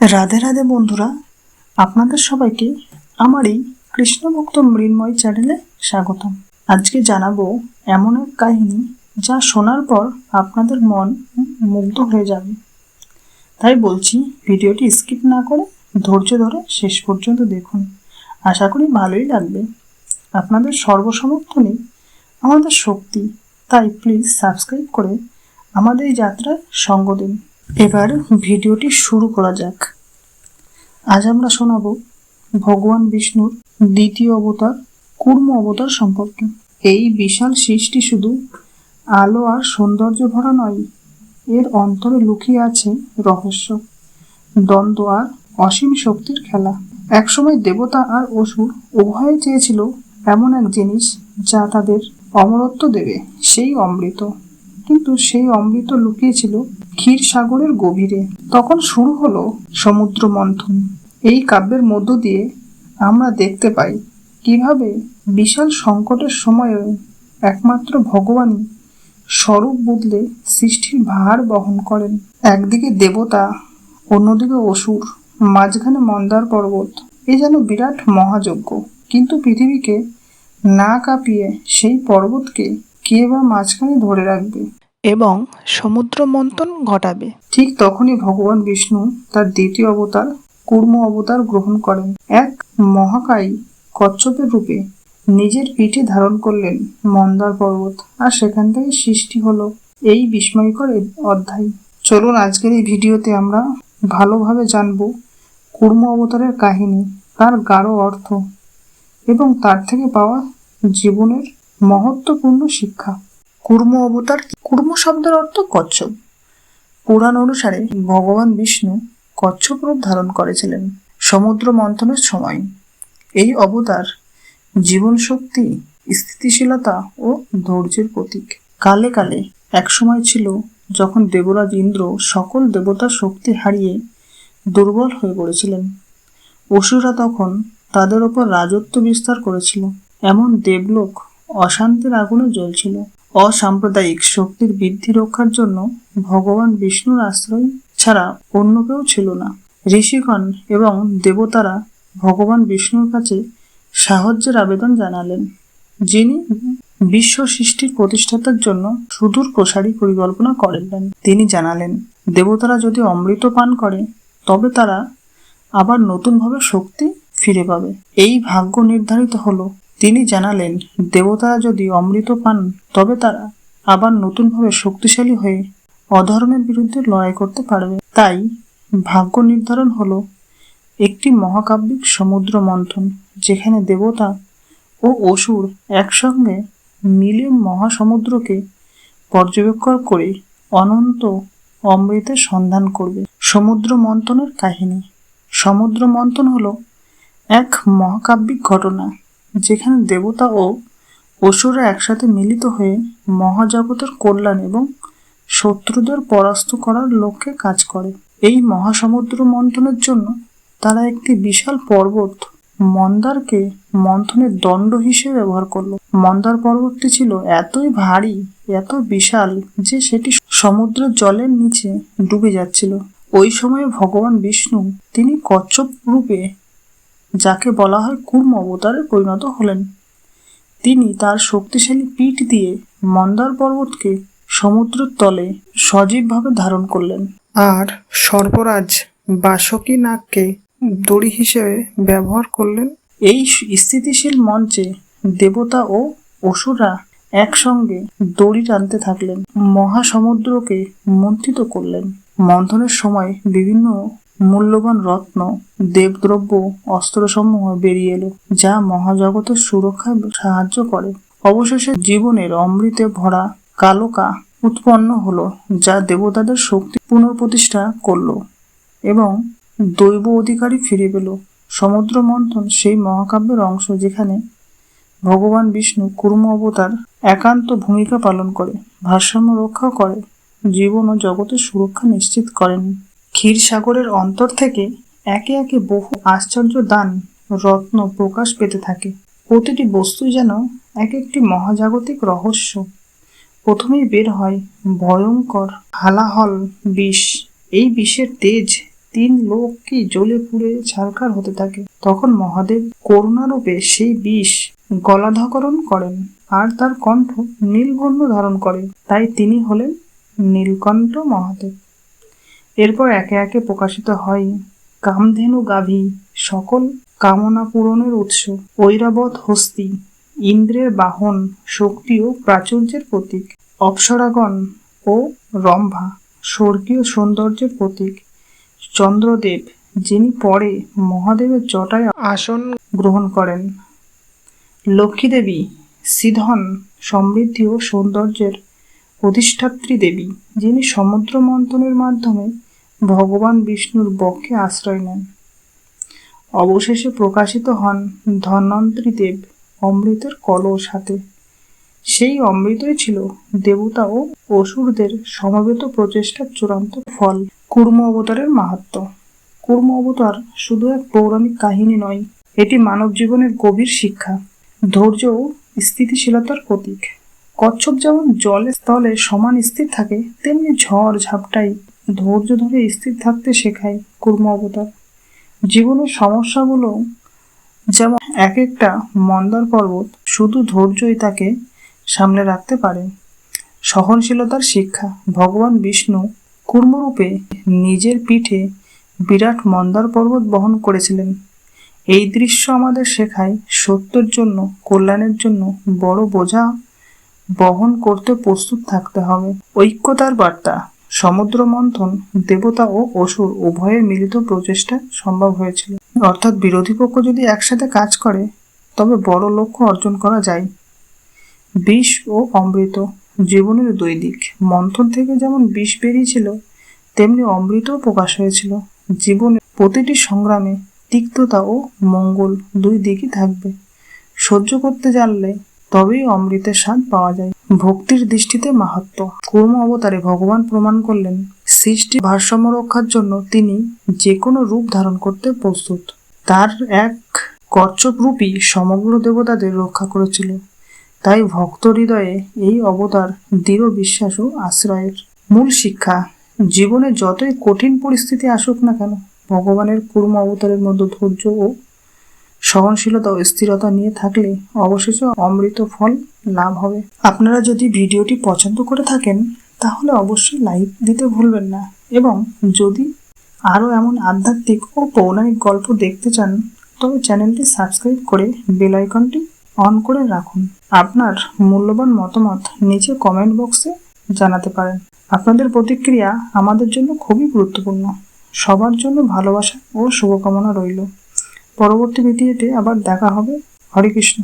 রাধে রাধে বন্ধুরা, আপনাদের সবাইকে আমার এই কৃষ্ণভক্ত মৃন্ময় চ্যানেলে স্বাগতম। আজকে জানাব এমন এক কাহিনী যা শোনার পর আপনাদের মন মুগ্ধ হয়ে যাবে। তাই বলছি, ভিডিওটি স্কিপ না করে ধৈর্য ধরে শেষ পর্যন্ত দেখুন। আশা করি ভালোই লাগবে। আপনাদের সর্বসমর্থনই আমাদের শক্তি। তাই প্লিজ সাবস্ক্রাইব করে আমাদের এই যাত্রায় সঙ্গ দিন। এবার ভিডিওটি শুরু করা যাক। আজ আমরা শোনাব ভগবান বিষ্ণুর দ্বিতীয় অবতার কুর্ম অবতার সম্পর্কে। এই বিশাল সৃষ্টি শুধু আলো আর সৌন্দর্য ভরা নয়, এর অন্তরে লুকিয়ে আছে রহস্য, দ্বন্দ্ব আর অসীম শক্তির খেলা। একসময় দেবতা আর অসুর উভয়ে চেয়েছিল এমন এক জিনিস যা তাদের অমরত্ব দেবে, সেই অমৃত। কিন্তু সেই অমৃত লুকিয়েছিল ক্ষীর সাগরের গভীরে। তখন শুরু হলো সমুদ্র মন্থন এই কাব্যের মধ্য দিয়ে আমরা দেখতে পাই কীভাবে বিশাল সংকটের সময়েও একমাত্র ভগবানই স্বরূপ বদলে সৃষ্টির ভার বহন করেন। একদিকে দেবতা, অন্যদিকে অসুর, মাঝখানে মন্দার পর্বত। এ যেন বিরাট মহাযজ্ঞ। কিন্তু পৃথিবীকে না কাঁপিয়ে সেই পর্বতকে কে বা মাঝখানে ধরে রাখবে? এবং সমুদ্র মন্থন ঘটাবে। ঠিক তখনই ভগবান বিষ্ণু তার দ্বিতীয় অবতার, কুর্ম অবতার গ্রহণ করেন। এক মহাকায়ী কচ্ছপের রূপে নিজের পিঠে ধারণ করলেন মন্দার পর্বত, আর সেখান থেকে সৃষ্টি হলো এই বিস্ময়কর অধ্যায়। চলুন আজকের এই ভিডিওতে আমরা ভালোভাবে জানব কুর্ম অবতারের কাহিনী, তার গাঢ় অর্থ, এবং তার থেকে পাওয়া জীবনের মহত্বপূর্ণ শিক্ষা। কুর্ম অবতার? কুর্ম শব্দের অর্থ কচ্ছপ। পুরাণ অনুসারে ভগবান বিষ্ণু কচ্ছপ রূপ ধারণ করেছিলেন সমুদ্র মন্থনের সময়। এই অবতার জীবন শক্তি স্থিতিশীলতা ও ধৈর্যের প্রতীক। কালে কালে এক সময় ছিল যখন দেবরাজ ইন্দ্র সকল দেবতার শক্তি হারিয়ে দুর্বল হয়ে পড়েছিলেন। অসুররা তখন তাদের ওপর রাজত্ব বিস্তার করেছিল। এমন দেবলোক অশান্তির আগুনে জ্বলছিল। অসাম্প্রদায়িক শক্তির বৃদ্ধি রক্ষার জন্য ভগবান বিষ্ণুর আশ্রয় ছাড়া অন্য কেউ ছিল না। ঋষিগণ এবং দেবতারা ভগবান বিষ্ণুর কাছে সাহায্যের আবেদন জানালেন, যিনি বিশ্ব সৃষ্টির প্রতিষ্ঠাতার জন্য সুদূর প্রসারী পরিকল্পনা করলেন তিনি জানালেন, দেবতারা যদি অমৃত পান করে, তবে তারা আবার নতুনভাবে শক্তি ফিরে পাবে। এই ভাগ্য নির্ধারিত হলো তিনি জানালেন দেবতারা যদি অমৃত পান, তবে তারা আবার নতুনভাবে শক্তিশালী হয়ে অধর্মের বিরুদ্ধে লড়াই করতে পারবে। তাই ভাগ্য নির্ধারণ হলো একটি মহাকাব্যিক সমুদ্র মন্থন, যেখানে দেবতা ও অসুর একসঙ্গে মিলে মহাসমুদ্রকে পর্যবেক্ষণ করে অনন্ত অমৃতের সন্ধান করবে। সমুদ্র মন্থনের কাহিনী। সমুদ্র মন্থন হলো এক মহাকাব্যিক ঘটনা। যেখানে দেবতা ও অসুররা একসাথে মিলিত হয়ে মহাজগতের কল্যাণ এবং শত্রুদের পরাস্ত করার লক্ষ্যে কাজ করে। এই মহাসমুদ্র মন্থনের জন্য তারা একটি বিশাল পর্বত মন্দারকে মন্থনের দণ্ড হিসেবে ব্যবহার করল। মন্দার পর্বতটি ছিল এতই ভারী, এত বিশাল যে সেটি সমুদ্রের জলের নিচে ডুবে যাচ্ছিল। ওই সময়ে ভগবান বিষ্ণু, তিনি কচ্ছপ রূপে যাকে বলা হয় কুর্ম অবতারে পরিণত হলেন। তিনি তার শক্তিশালী পিঠ দিয়ে মন্দার পর্বতকে সমুদ্রের তলে সজীবভাবে ধারণ করলেন। আর সর্বরাজ বাসকী নাগকে দড়ি হিসেবে ব্যবহার করলেন। এই স্থিতিশীল মঞ্চে দেবতা ও অসুররা একসঙ্গে দড়ি টানতে থাকলেন। মহাসমুদ্রকে মন্থিত করলেন। মন্থনের সময় বিভিন্ন মূল্যবান রত্ন, দেবদ্রব্য, অস্ত্রসমূহ বেরিয়ে এলো, যা মহাজগতের সুরক্ষায় সাহায্য করে। অবশেষে জীবনের অমৃতে ভরা কালোকা উৎপন্ন হলো, যা দেবতাদের শক্তি পুনঃপ্রতিষ্ঠা করল এবং দৈব অধিকারী ফিরে পেল। সমুদ্র মন্থন সেই মহাকাব্যের অংশ যেখানে ভগবান বিষ্ণু কুর্ম অবতার একান্ত ভূমিকা পালন করে, ভারসাম্য রক্ষা করে, জীবন ও জগতের সুরক্ষা নিশ্চিত করেন। ক্ষীরসাগরের অন্তর থেকে একে একে বহু আশ্চর্য দান, রত্ন প্রকাশ পেতে থাকে। প্রতিটি বস্তু যেন এক একটি মহাজাগতিক রহস্য। প্রথমেই বের হয় ভয়ঙ্কর হালাহল বিষ। এই বিষের তেজ তিন লোক কি জ্বলে পুড়ে ছারখার হতে থাকে। তখন মহাদেব করুণারূপে সেই বিষ গলাধকরণ করেন আর তার কণ্ঠ নীলবর্ণ ধারণ করে। তাই তিনি হলেন নীলকণ্ঠ মহাদেব। এরপর একে একে প্রকাশিত হয় কামধেনু গাভী, সকল কামনা পূরণের উৎস। ঐরাবত হস্তি, ইন্দ্রের বাহন, শক্তি ও প্রাচুর্যের প্রতীক। অপ্সরাগণ ও রম্ভা, স্বর্গীয় সৌন্দর্যের প্রতীক। চন্দ্রদেব, যিনি পরে মহাদেবের জটায় আসন গ্রহণ করেন। লক্ষ্মীদেবী, সিধন সমৃদ্ধি ও সৌন্দর্যের অধিষ্ঠাত্রী দেবী, যিনি সমুদ্র মন্থনের মাধ্যমে ভগবান বিষ্ণুর বক্ষে আশ্রয় নেন। অবশেষে প্রকাশিত হন ধন্বন্তরী দেব অমৃতের কলস হাতে। সেই অমৃতই ছিল দেবতা ও অসুরদের সমবেত প্রচেষ্টার চূড়ান্ত ফল। কুর্ম অবতারের মাহাত্ম। কুর্ম অবতার শুধু এক পৌরাণিক কাহিনী নয়, এটি মানব জীবনের গভীর শিক্ষা, ধৈর্য ও স্থিতিশীলতার প্রতীক। কচ্ছপ যেমন জলের স্থলে সমান স্থির থাকে, তেমনি ঝড় ঝাপটাই ধৈর্য ধরে স্থির থাকতে শেখায় কুর্ম অবতার। জীবনের সমস্যাগুলো যেমন এক একটা মন্দার পর্বত শুধু ধৈর্যই তাকে সামনে রাখতে পারে। সহনশীলতার শিক্ষা, ভগবান বিষ্ণু কুর্মরূপে নিজের পিঠে বিরাট মন্দার পর্বত বহন করেছিলেন। এই দৃশ্য আমাদের শেখায় সত্যের জন্য, কল্যাণের জন্য বড় বোঝা বহন করতে প্রস্তুত থাকতে হবে। ঐক্যতার বার্তা সমুদ্র মন্থন দেবতা ও অসুর উভয়ের মিলিত প্রচেষ্টা সম্ভব হয়েছিল। অর্থাৎ বিরোধী পক্ষ যদি একসাথে কাজ করে, তবে বড় লক্ষ্য অর্জন করা যায়। বিষ ও অমৃত জীবনের দুই দিক। মন্থন থেকে যেমন বিষ বেরিয়েছিল, তেমনি অমৃতও প্রকাশ হয়েছিল। জীবনের প্রতিটি সংগ্রামে তিক্ততা ও মঙ্গল দুই দিকই থাকবে। সহ্য করতে জানলে তবেই অমৃতের স্বাদ পাওয়া যায়। ভক্তির দৃষ্টিতে মাহাত্ম। কুর্ম অবতারে ভগবান প্রমাণ করলেন সৃষ্টি ভারসাম্য রক্ষার জন্য তিনি যে কোনো রূপ ধারণ করতে প্রস্তুত। তার এক কচ্ছপ রূপী সমগ্র দেবতাদের রক্ষা করেছিল। তাই ভক্ত হৃদয়ে এই অবতার দৃঢ় বিশ্বাস ও আশ্রয়ের মূল শিক্ষা। জীবনে যতই কঠিন পরিস্থিতি আসুক না কেন, ভগবানের কুর্ম অবতারের মধ্যে ধৈর্য ও সহনশীলতা ও স্থিরতা নিয়ে থাকলে অবশেষে অমৃত ফল লাভ হবে। আপনারা যদি ভিডিওটি পছন্দ করে থাকেন, তাহলে অবশ্যই লাইক দিতে ভুলবেন না এবং যদি আরও এমন আধ্যাত্মিক ও পৌরাণিক গল্প দেখতে চান, তবে চ্যানেলটি সাবস্ক্রাইব করে বেল আইকনটি অন করে রাখুন। আপনার মূল্যবান মতামত নিচে কমেন্ট বক্সে জানাতে পারেন। আপনাদের প্রতিক্রিয়া আমাদের জন্য খুবই গুরুত্বপূর্ণ। সবার জন্য ভালোবাসা ও শুভকামনা রইল। পরবর্তী ভিডিওতে আবার দেখা হবে। হরে কৃষ্ণ।